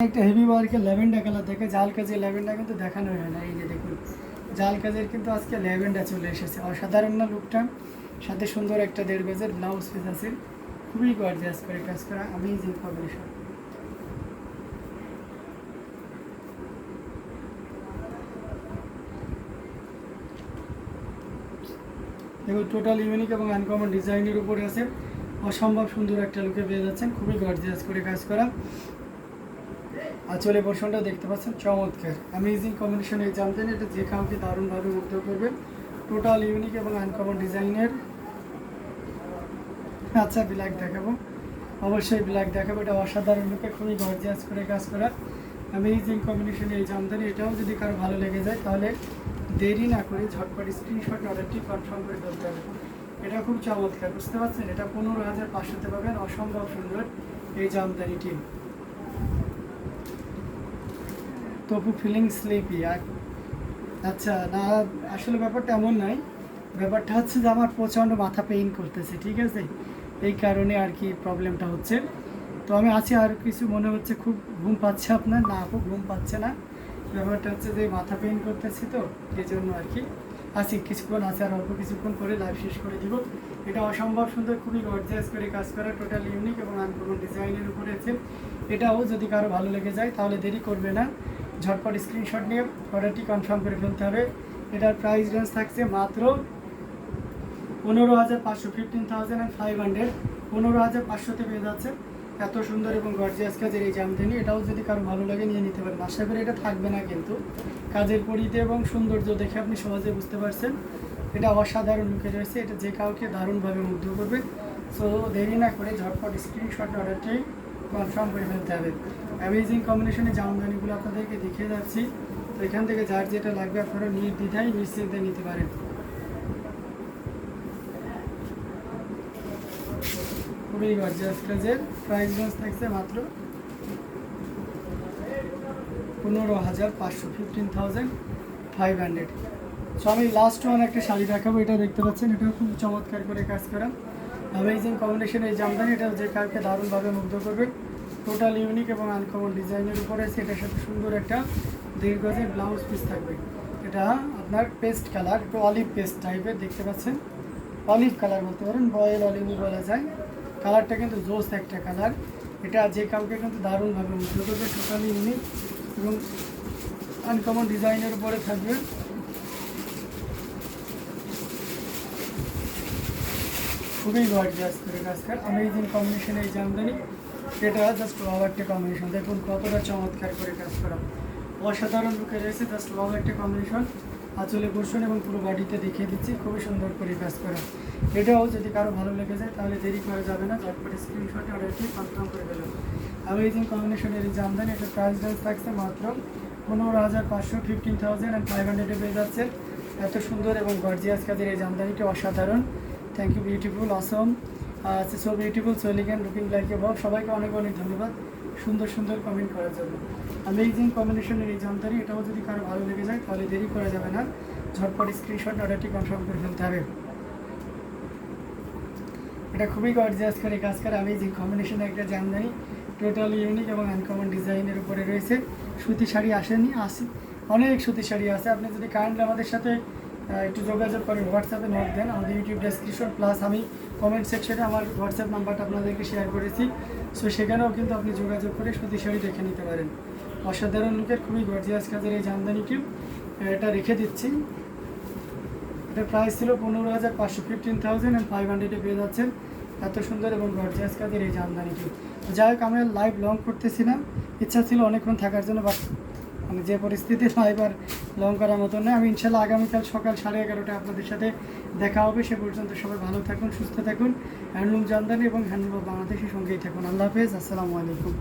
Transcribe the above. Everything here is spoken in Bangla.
একটা হেভি ওয়ার্কের ল্যাভেন্ডার কালার দেখে জাল কাজের কিন্তু দেখানো হয় না, এই যে দেখুন। জাল কাজের কিন্তু আজকে চলে এসেছে। অসাধারণ না লুকটা সাথে সুন্দর একটা দেড় গজের ব্লাউজ পিস আছে। খুবই গর্জিয়াস করে কাজ করা দেখুন টোটাল ইউনিক এবং আনকমন ডিজাইনের উপরে আছে। অসম্ভব সুন্দর একটা লুকে পেয়ে যাচ্ছেন। খুবই গর্জিয়াস করে কাজ করা। আঁচলে পোর্শনটা দেখতে পাচ্ছেন, চমৎকার অ্যামেজিং কম্বিনেশন এই জানতেন এটা যে কাউকে দারুণভাবে মুগ্ধ করবে। টোটাল ইউনিক এবং আনকমন ডিজাইনের আচ্ছা ব্ল্যাক দেখাবো। অবশ্যই ব্ল্যাক দেখাবো, এটা অসাধারণ লুকে খুবই গর্জিয়াস করে কাজ করা। অ্যামেজিং কম্বিনেশন এই জামদানি এটাও যদি কারও ভালো লেগে যায়, তাহলে দেরি না করে ঝটপট স্ক্রিনশট অর্ডারটি কনফার্ম করে ফেলতে হবে। এটা খুব চমৎকার, বুঝতে পারছেন? এটা পনেরো হাজার পাঁচশোতে পাবেন, অসম্ভব সুন্দর এই জামদানিটি। তবু ফিলিং স্লিপি আচ্ছা না, আসলে ব্যাপারটা এমন নয়। ব্যাপারটা হচ্ছে যে আমার প্রচণ্ড মাথা পেইন করতেছে, ঠিক আছে? এই কারণে আর কি প্রবলেমটা হচ্ছে। তো আমি আছি, আর কিছু মনে হচ্ছে খুব ঘুম পাচ্ছে আপনার? না, খুব ঘুম পাচ্ছে না। ব্যাপারটা হচ্ছে যে মাথা পেইন করতেছি তো এই জন্য আর কি। আছি, কিছুক্ষণ আছে, আর অল্প কিছুক্ষণ করে লাইভ শেষ করে দিব। এটা অসম্ভব সুন্দর, খুবই গর্জিয়াস করে কাজ করা টোটাল ইউনিক এবং আনকমন ডিজাইনের উপরে আছে। এটাও যদি কারও ভালো লেগে যায়, তাহলে দেরি করবে না। ঝটপট স্ক্রিনশট নিয়ে অর্ডারটি কনফার্ম করে ফেলতে হবে। এটার প্রাইস রেঞ্জ থাকছে মাত্র পনেরো হাজার পাঁচশো fifteen thousand and five hundred পনেরো হাজার পাঁচশোতে পেয়ে যাচ্ছে। এত সুন্দর এবং গর্জিয়াস কাজের এই জামদানি। এটাও যদি কারও ভালো লাগে নিয়ে নিতে পারেন। আশা করি এটা থাকবে না কিন্তু। কাজের পরিতে এবং সৌন্দর্য দেখে আপনি সহজে বুঝতে পারছেন। এটা অসাধারণ লুকে রয়েছে। এটা যে কাউকে দারুণভাবে মুগ্ধ করবে। সো দেরি না করে ঝটপট স্ক্রিনশট অর্ডারটি কনফার্ম করে ফেলতে হবে। অ্যামেজিং কম্বিনেশনের জামদানিগুলো আপনাদেরকে দেখিয়ে যাচ্ছি। তো এখান থেকে যার যেটা লাগবে আপনারা নির্দ্বিধায় নিশ্চিন্তে নিতে পারেন। খুবই গর্জিয়াস কাজের প্রাইস রেঞ্জ থাকছে মাত্র পনেরো হাজার পাঁচশো fifteen thousand five hundred so আমি লাস্ট ওয়ান একটা শাড়ি দেখাবো, এটা দেখতে পাচ্ছেন, এটাও খুব চমৎকার করে কাজ করা। অ্যামেজিং কম্বিনেশন এই জামদানি, এটা যে কাউকে দারুণভাবে মুগ্ধ করবে। টোটাল ইউনিক এবং আনকমন ডিজাইনের উপরে আছে। এটার সাথে সুন্দর একটা গজের ব্লাউজ পিস থাকবে। এটা আপনার পেস্ট কালার একটু অলিভ পেস্ট টাইপের দেখতে পাচ্ছেন? অলিভ কালার বলতে পারেন রয়্যাল অলিভও বলা যায়। কালারটা কিন্তু জোস একটা কালার এটা যে কাউকে কিন্তু দারুণভাবে মুগ্ধ করবে টোটালি ইউনিক এবং আনকমন ডিজাইনের উপরে থাকবে। খুবই গর্জিয়াস করে কাজ কর। অ্যামেজিং কম্বিনেশন এই জামদানি। এটা জাস্ট ওয়াও একটা কম্বিনেশন দেখুন কতটা চমৎকার করে কাজ করা। অসাধারণ লুকে রয়েছে জাস্ট ওয়াও একটা কম্বিনেশন আঁচলে পোর্শন এবং পুরো বডিতে দেখিয়ে দিচ্ছি। খুবই সুন্দর করে কাজ করা। এটাও যদি কারও ভালো লেগে যায় তাহলে দেরি করা যাবে না। ঝটপট স্ক্রিনশট অর্ডারটি কনফার্ম করে দেবেন অ্যামেজিং কম্বিনেশনের এই জামদানি। এটা প্রাইস রেঞ্জ থাকছে মাত্র পনেরো হাজার পাঁচশো ফিফটিন থাউজেন্ড অ্যান্ড ফাইভ হান্ড্রেডে পেয়ে যাচ্ছে এত সুন্দর এবং গর্জিয়াস কাজের এই জামদানিটি অসাধারণ। Thank you beautiful awesome so beautiful so elegant looking like above সবাইকে অনেক অনেক ধন্যবাদ। সুন্দর সুন্দর কমেন্ট করার জন্য। অ্যামেজিং কম্বিনেশনের এই জামদানি, এটাও যদি কারও ভালো লেগে যায়, তাহলে দেরি করা যাবে না। ঝটপট স্ক্রিনশট অর্ডারটি কনফার্ম করে ফেলতে হবে। এটা খুবই গর্জিয়াস করে কাজ করে অ্যামেজিং কম্বিনেশনের একটা জামদানি। টোটাল ইউনিক এবং আনকমন ডিজাইনের উপরে রয়েছে। সুতি শাড়ি আসেনি, আসে অনেক সুতি শাড়ি আছে। আপনি যদি কাইন্ডলি আমাদের সাথে একটু যোগাযোগ করেন হোয়াটসঅ্যাপে নোট দেন। আমাদের ইউটিউব ডেসক্রিপশন প্লাস আমি কমেন্ট সেকশনে আমার হোয়াটসঅ্যাপ নাম্বারটা আপনাদেরকে শেয়ার করেছি। সো সেখানেও কিন্তু আপনি যোগাযোগ করে সুতি দেখে নিতে পারেন। অসাধারণ লুকের খুবই গর্জিয়াস কাজের এই জামদানিটি এটা রেখে দিচ্ছি। এটার প্রাইস ছিল পনেরো হাজার পাঁচশো ফিফটিন থাউজেন্ড অ্যান্ড ফাইভ হান্ড্রেডে পেয়ে যাচ্ছেন। এত সুন্দর এবং গর্জিয়াস কাজের এই জামদানিটি যাই হোক, আমি লাইভ লং করতেছি না। ইচ্ছা ছিল অনেকক্ষণ থাকার জন্য বাট মানে যে পরিস্থিতি আর লং করার মতো নয় আমি ইনশাল্লাহ আগামীকাল সকাল সাড়ে এগারোটায় আপনাদের সাথে দেখা হবে। সে পর্যন্ত সবাই ভালো থাকুন, সুস্থ থাকুন। হ্যান্ডলুম জানদানি এবং হ্যান্ডলুম বাংলাদেশের সঙ্গেই থাকুন। আল্লাহ হাফেজ, আসসালামু আলাইকুম।